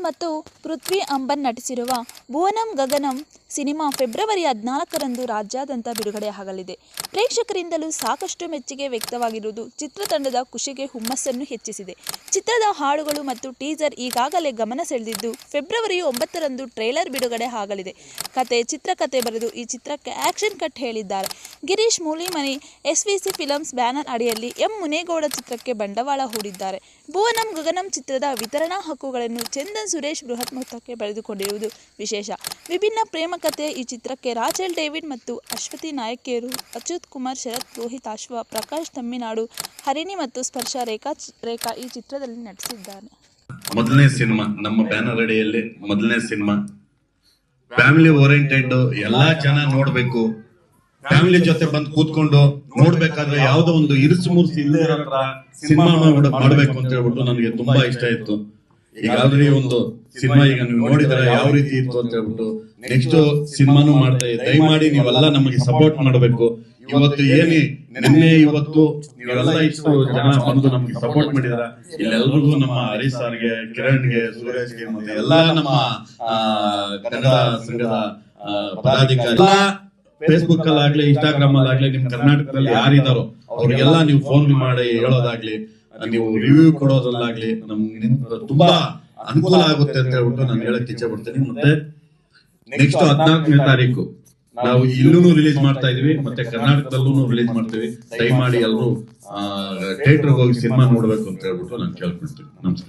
ಮತ್ತು ಪೃಥ್ವಿ ಅಂಬನ್ ನಟಿಸಿರುವ ಭುವನಂ Gaganam cinema February ಹದಿನಾಲ್ಕರಂದು ರಾಜ್ಯಾದ್ಯಂತ ಬಿಡುಗಡೆ ಆಗಲಿದೆ ಪ್ರೇಕ್ಷಕರಿಂದಲೂ ಸಾಕಷ್ಟು ಮೆಚ್ಚುಗೆ ವ್ಯಕ್ತವಾಗಿರುವುದು ಚಿತ್ರತಂಡದ ಖುಷಿಗೆ ಹುಮ್ಮಸ್ಸನ್ನು ಹೆಚ್ಚಿಸಿದೆ. ಚಿತ್ರದ ಹಾಡುಗಳು ಮತ್ತು ಟೀಸರ್ ಈಗಾಗಲೇ ಗಮನ ಸೆಳೆದಿದ್ದು, ಫೆಬ್ರವರಿ ಒಂಬತ್ತರಂದು ಟ್ರೇಲರ್ ಬಿಡುಗಡೆ ಆಗಲಿದೆ ಕತೆ, ಚಿತ್ರಕತೆ ಬರೆದು ಈ ಚಿತ್ರಕ್ಕೆ ಆಕ್ಷನ್ ಕಟ್ ಹೇಳಿದ್ದಾರೆ. Girish Mulimani, SVC films banner ಅಡಿಯಲ್ಲಿ ಎಂ. ಮುನೇಗೌಡ ಚಿತ್ರಕ್ಕೆ ಬಂಡವಾಳ ಹೂಡಿದ್ದಾರೆ. ಭುವನಂ ಗಗನಂ ಚಿತ್ರದ ವಿತರಣಾ ಹಕ್ಕುಗಳನ್ನು ಚಂದನ್ ಸುರೇಶ್ ಬೃಹತ್ ಮೊತ್ತಕ್ಕೆ ಪಡೆದುಕೊಂಡಿರುವುದು ವಿಶೇಷ. ವಿಭಿನ್ನ ಪ್ರೇಮ ಕಥೆ ಈ ಚಿತ್ರಕ್ಕೆ ರಾಚೆಲ್ ಡೇವಿಡ್ ಮತ್ತು ಅಶ್ವತಿ ನಾಯಕಿಯರು ಅಚ್ಯುತ್ ಕುಮಾರ್, ಶರತ್ ರೋಹಿತ್ ಅಶ್ವ, ಪ್ರಕಾಶ್ ತಮ್ಮಿನಾಡು, ಹರಿಣಿ ಮತ್ತು ಸ್ಪರ್ಶ ರೇಖಾ ರೇಖಾ ಈ ಚಿತ್ರದಲ್ಲಿ ನಟಿಸಿದ್ದಾರೆ ಮೊದಲನೇ ಸಿನಿಮಾ, ನಮ್ಮ ಬ್ಯಾನರ್ ಅಡಿಯಲ್ಲಿ ಮೊದಲನೇ ಸಿನಿಮಾ. ಫ್ಯಾಮಿಲಿ ಓರಿಯಂಟೆಡ್ ಎಲ್ಲಾ ಜನ ನೋಡ್ಬೇಕು. ಫ್ಯಾಮಿಲಿ ಜೊತೆ ಬಂದು ಕೂತ್ಕೊಂಡು ನೋಡ್ಬೇಕಾದ್ರೆ ಯಾವ್ದೋ ಒಂದು ಇರಿಸು ಮುರ್ಸು ಇಲ್ಲದೆ ಸಿನಿಮಾ ಮಾಡ್ಬೇಕು ಅಂತ ಹೇಳ್ಬಿಟ್ಟು ನನಗೆ ತುಂಬಾ ಇಷ್ಟ ಇತ್ತು ಈಗ ಆಲ್ರೆಡಿ ಒಂದು ಸಿನಿಮಾ ಈಗ ನೀವು ನೋಡಿದ್ರೆ ಯಾವ ರೀತಿ ಇತ್ತು ಅಂತ ಹೇಳ್ಬಿಟ್ಟು ನೆಕ್ಸ್ಟ್ ಸಿನಿಮಾನು ಮಾಡ್ತಾ ಇದ್ದೀವಿ ದಯಮಾಡಿ ನೀವೆಲ್ಲ ನಮಗೆ ಸಪೋರ್ಟ್ ಮಾಡಬೇಕು. ಇವತ್ತು ಏನಿ ನಿನ್ನೆ ಇವತ್ತು ನೀವೆಲ್ಲ ಇಷ್ಟು ಜನ ಬಂದು ನಮ್ಗೆ ಸಪೋರ್ಟ್ ಮಾಡಿದಾರ ಇಲ್ಲೆಲ್ಲರಿಗೂ ನಮ್ಮ ಹರೀಶ್ ಸರ್ಗೆ ಕಿರಣ್ಗೆ ಸುರೇಶ್ಗೆ ಮತ್ತೆ ಎಲ್ಲಾ ನಮ್ಮ ಆ, ಕನ್ನಡ ಸಂಘದ ಪದಾಧಿಕಾರಿ. ಫೇಸ್ಬುಕ್ ಅಲ್ಲಿ ಆಗ್ಲಿ ಇನ್ಸ್ಟಾಗ್ರಾಮ್ ಅಲ್ಲಿ ಆಗ್ಲಿ ನಿಮ್ ಕರ್ನಾಟಕದಲ್ಲಿ ಯಾರಿದಾರೋ ಅವ್ರಿಗೆಲ್ಲ ನೀವು ಫೋನ್ ಮಾಡಿ ಹೇಳೋದಾಗ್ಲಿ, ನೀವು ರಿವ್ಯೂ ಕೊಡೋದಲ್ಲಾಗ್ಲಿ ನಮ್ಗೆ ತುಂಬಾ ಅನುಕೂಲ ಆಗುತ್ತೆ ಅಂತ ಹೇಳ್ಬಿಟ್ಟು ನಾನು ಹೇಳಕ್ ಇಚ್ಛೆ ಪಡ್ತೀನಿ. ಮತ್ತೆ ನೆಕ್ಸ್ಟ್ ಹದಿನಾಲ್ಕನೇ ತಾರೀಕು, ನಾವು ಇಲ್ಲೂ ರಿಲೀಸ್ ಮಾಡ್ತಾ ಇದೀವಿ ಮತ್ತೆ ಕರ್ನಾಟಕದಲ್ಲೂ ರಿಲೀಸ್ ಮಾಡ್ತೀವಿ. ದಯಮಾಡಿ ಎಲ್ಲರೂ ಥಿಯೇಟರ್ ಹೋಗಿ ಸಿನಿಮಾ ನೋಡ್ಬೇಕು ಅಂತ ಹೇಳ್ಬಿಟ್ಟು ನಾನು ಕೇಳ್ಕೊಳ್ತೀನಿ. ನಮಸ್ಕಾರ.